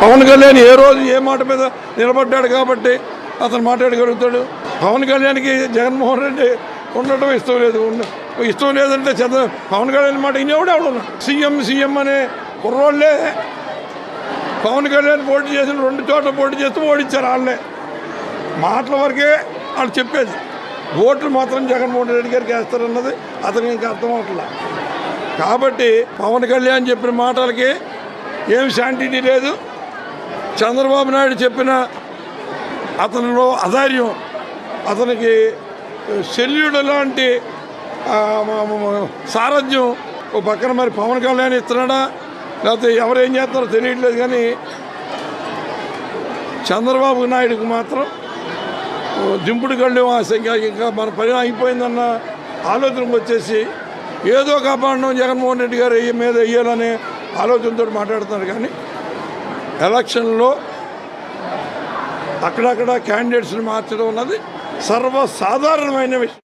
పవన్ కళ్యాణ్ ఏ రోజు ఏ మాట మీద నిలబడ్డాడు కాబట్టి అతను మాట్లాడగలుగుతాడు. పవన్ కళ్యాణ్కి జగన్మోహన్ రెడ్డి ఉండటం ఇష్టం లేదు. ఇష్టం లేదంటే చంద్ర పవన్ కళ్యాణ్ మాట ఇనేవాడు ఎవడు? సీఎం సీఎం అనే కుర్రోళ్ళే. పవన్ కళ్యాణ్ పోటీ చేసిన రెండు చోట్ల పోటీ చేస్తూ ఓడించారు వాళ్ళే. మాటల వరకే వాళ్ళు చెప్పేది. ఓట్లు మాత్రం జగన్మోహన్ రెడ్డి గారికి వేస్తారన్నది అతనికి ఇంకా అర్థం అవట్లా. కాబట్టి పవన్ కళ్యాణ్ చెప్పిన మాటలకి ఏం శాంటిటీ లేదు. చంద్రబాబు నాయుడు చెప్పిన అతనిలో అధైర్యం అతనికి శల్యుడు లాంటి సారథ్యం ఓ పక్కన మరి పవన్ కళ్యాణ్ ఇస్తున్నాడా? లేకపోతే ఎవరేం చేస్తారో తెలియట్లేదు కానీ చంద్రబాబు నాయుడుకు మాత్రం దింపుడు కళ్ళు ఆశ ఇంకా ఇంకా మన పని అయిపోయిందన్న ఆలోచనకు వచ్చేసి ఏదో కాపాడడం జగన్మోహన్ రెడ్డి గారు మీద వేయాలనే ఆలోచనతో మాట్లాడుతున్నారు కానీ ఎలక్షన్లో అక్కడక్కడ క్యాండిడేట్స్ని మార్చడం అన్నది సర్వసాధారణమైన విషయం.